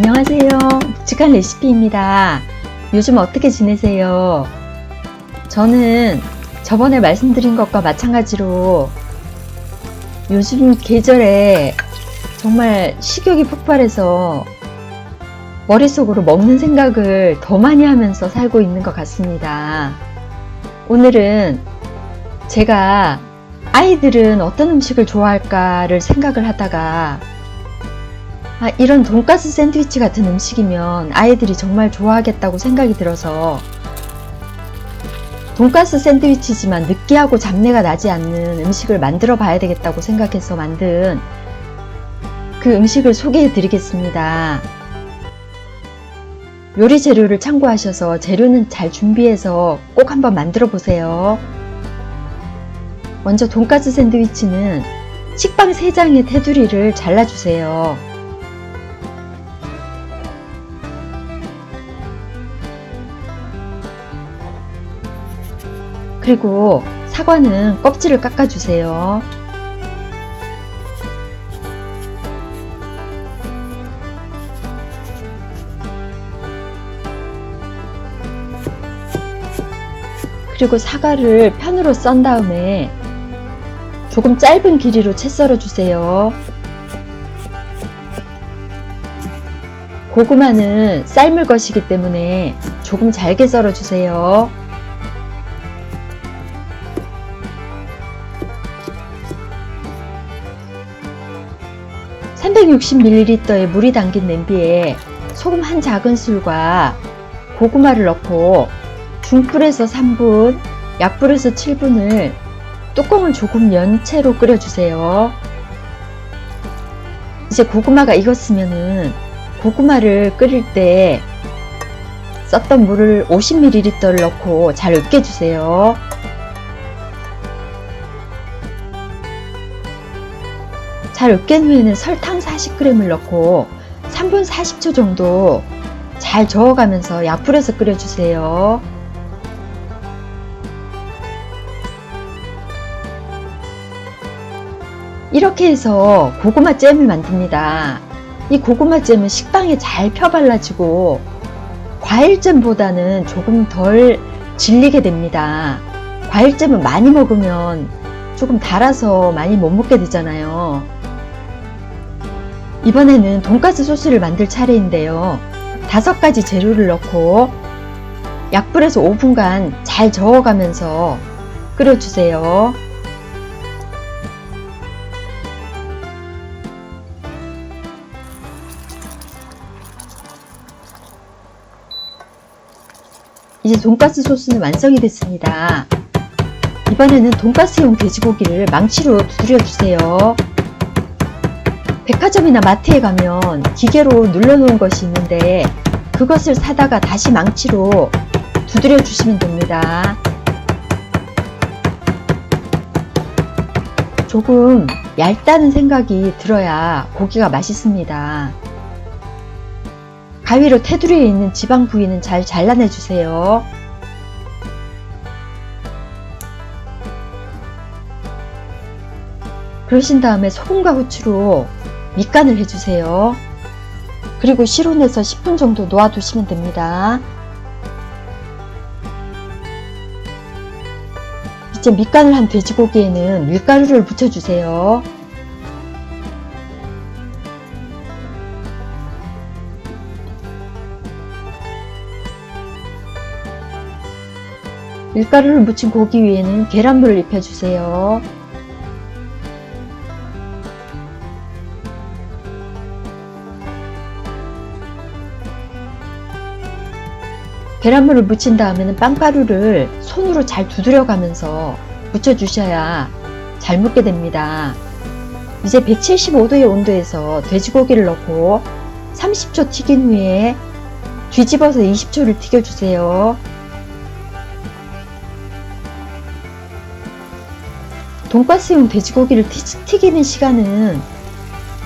안녕하세요. 묵직한 레시피입니다. 요즘 어떻게 지내세요? 저는 저번에 말씀드린 것과 마찬가지로 요즘 계절에 정말 식욕이 폭발해서 머릿속으로 먹는 생각을 더 많이 하면서 살고 있는 것 같습니다. 오늘은 제가 아이들은 어떤 음식을 좋아할까를 생각을 하다가 아, 이런 돈가스 샌드위치 같은 음식이면 아이들이 정말 좋아하겠다고 생각이 들어서 돈가스 샌드위치지만 느끼하고 잡내가 나지 않는 음식을 만들어 봐야 되겠다고 생각해서 만든 그 음식을 소개해 드리겠습니다. 요리 재료를 참고하셔서 재료는 잘 준비해서 꼭 한번 만들어 보세요. 먼저 돈가스 샌드위치는 식빵 3장의 테두리를 잘라주세요. 그리고 사과는 껍질을 깎아주세요. 그리고 사과를 편으로 썬 다음에 조금 짧은 길이로 채 썰어 주세요. 고구마는 삶을 것이기 때문에 조금 잘게 썰어 주세요. (360ml의) 물이 담긴 냄비에 소금 한 작은술과 고구마를 넣고 중불에서 3분, 약불에서 7분을 뚜껑을 조금 연 채로 끓여주세요. 이제 고구마가 익었으면은 고구마를 끓일 때 썼던 물을 50ml를 넣고 잘 으깨주세요. 잘 으깬 후에는 설탕 40g을 넣고 3분 40초 정도 잘 저어가면서 약불에서 끓여주세요. 이렇게 해서 고구마 잼을 만듭니다. 이 고구마 잼은 식빵에 잘 펴발라지고 과일잼보다는 조금 덜 질리게 됩니다. 과일잼은 많이 먹으면 조금 달아서 많이 못 먹게 되잖아요. 이번에는 돈가스 소스를 만들 차례인데요. 다섯 가지 재료를 넣고 약불에서 5분간 잘 저어가면서 끓여주세요. 이제 돈가스 소스는 완성이 됐습니다. 이번에는 돈가스용 돼지고기를 망치로 두드려 주세요. 백화점이나 마트에 가면 기계로 눌러놓은 것이 있는데 그것을 사다가 다시 망치로 두드려 주시면 됩니다. 조금 얇다는 생각이 들어야 고기가 맛있습니다. 가위로 테두리에 있는 지방 부위는 잘 잘라내 주세요. 그러신 다음에 소금과 후추로 밑간을 해주세요. 그리고 실온에서 10분 정도 놓아두시면 됩니다. 이제 밑간을 한 돼지고기에는 밀가루를 묻혀주세요. 밀가루를 묻힌 고기 위에는 계란물을 입혀주세요. 계란물을 묻힌 다음에는 빵가루를 손으로 잘 두드려 가면서 묻혀주셔야 잘 묻게 됩니다. 이제 175도의 온도에서 돼지고기를 넣고 30초 튀긴 후에 뒤집어서 20초를 튀겨주세요. 돈가스용 돼지고기를 튀기는 시간은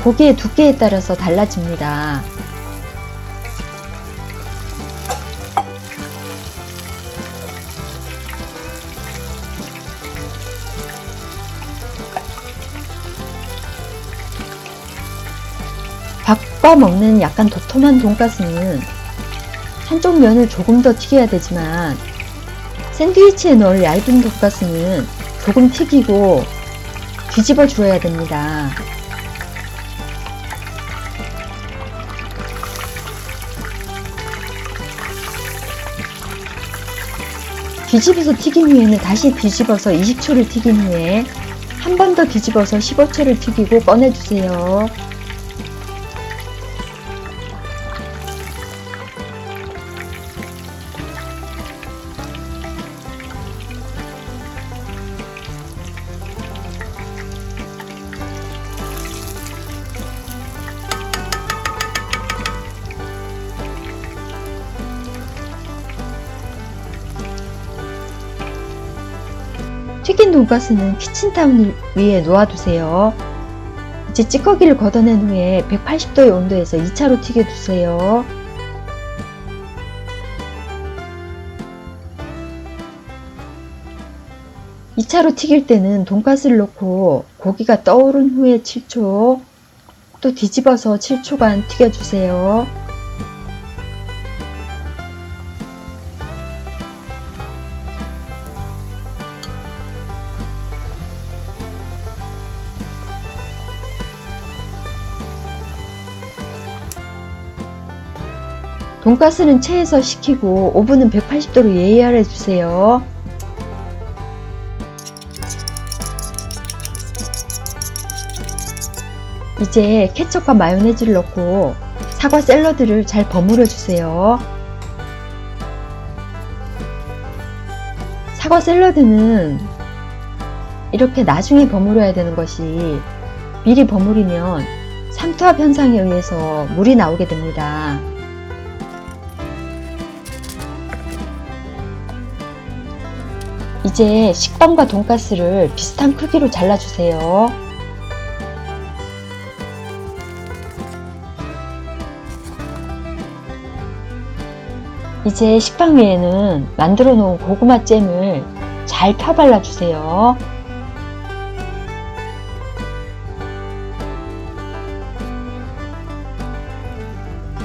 고기의 두께에 따라서 달라집니다. 밥과 먹는 약간 도톰한 돈가스는 한쪽 면을 조금 더 튀겨야 되지만 샌드위치에 넣을 얇은 돈가스는 조금 튀기고 뒤집어 주어야 됩니다. 뒤집어서 튀긴 후에는 다시 뒤집어서 20초를 튀긴 후에 한 번 더 뒤집어서 15초를 튀기고 꺼내주세요. 튀긴 돈가스는 키친타운 위에 놓아두세요. 이제 찌꺼기를 걷어낸 후에 180도의 온도에서 2차로 튀겨주세요. 이차로 튀길 때는 돈가스를 넣고 고기가 떠오른 후에 7초, 또 뒤집어서 7초간 튀겨주세요. 돈가스는 체에서 식히고 오븐은 180도로 예열해 주세요. 이제 케첩과 마요네즈를 넣고 사과 샐러드를 잘 버무려 주세요. 사과 샐러드는 이렇게 나중에 버무려야 되는 것이 미리 버무리면 삼투압 현상에 의해서 물이 나오게 됩니다. 이제 식빵과 돈가스를 비슷한 크기로 잘라주세요. 이제 식빵 위에는 만들어 놓은 고구마 잼을 잘 펴발라 주세요.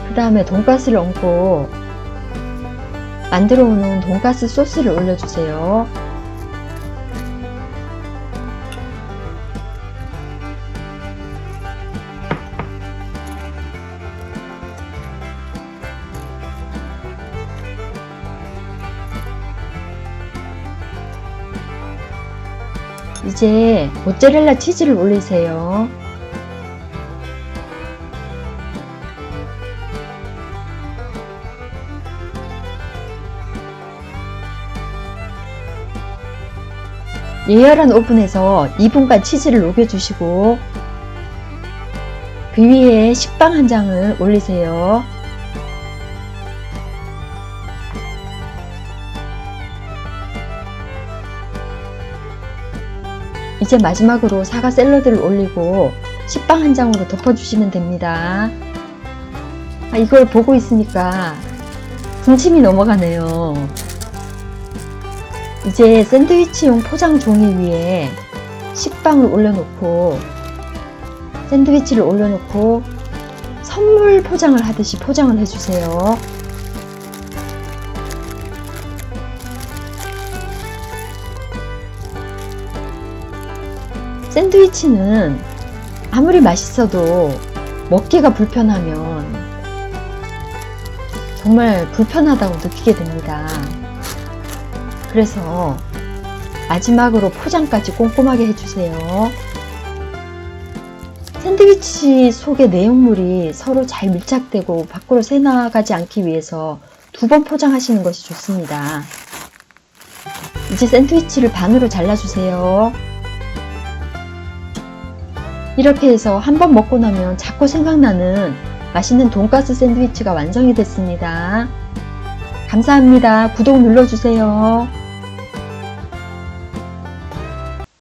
그 다음에 돈가스를 얹고 만들어 놓은 돈가스 소스를 올려주세요. 이제 모짜렐라 치즈를 올리세요. 예열한 오븐에서 2분간 치즈를 녹여주시고 그 위에 식빵 한 장을 올리세요. 이제 마지막으로 사과 샐러드를 올리고 식빵 한 장으로 덮어주시면 됩니다. 아, 이걸 보고 있으니까 군침이 넘어가네요. 이제 샌드위치용 포장 종이 위에 식빵을 올려놓고 샌드위치를 올려놓고 선물 포장을 하듯이 포장을 해주세요. 샌드위치는 아무리 맛있어도 먹기가 불편하면 정말 불편하다고 느끼게 됩니다. 그래서 마지막으로 포장까지 꼼꼼하게 해주세요. 샌드위치 속의 내용물이 서로 잘 밀착되고 밖으로 새나가지 않기 위해서 두 번 포장하시는 것이 좋습니다. 이제 샌드위치를 반으로 잘라주세요. 이렇게 해서 한 번 먹고 나면 자꾸 생각나는 맛있는 돈가스 샌드위치가 완성이 됐습니다. 감사합니다. 구독 눌러주세요.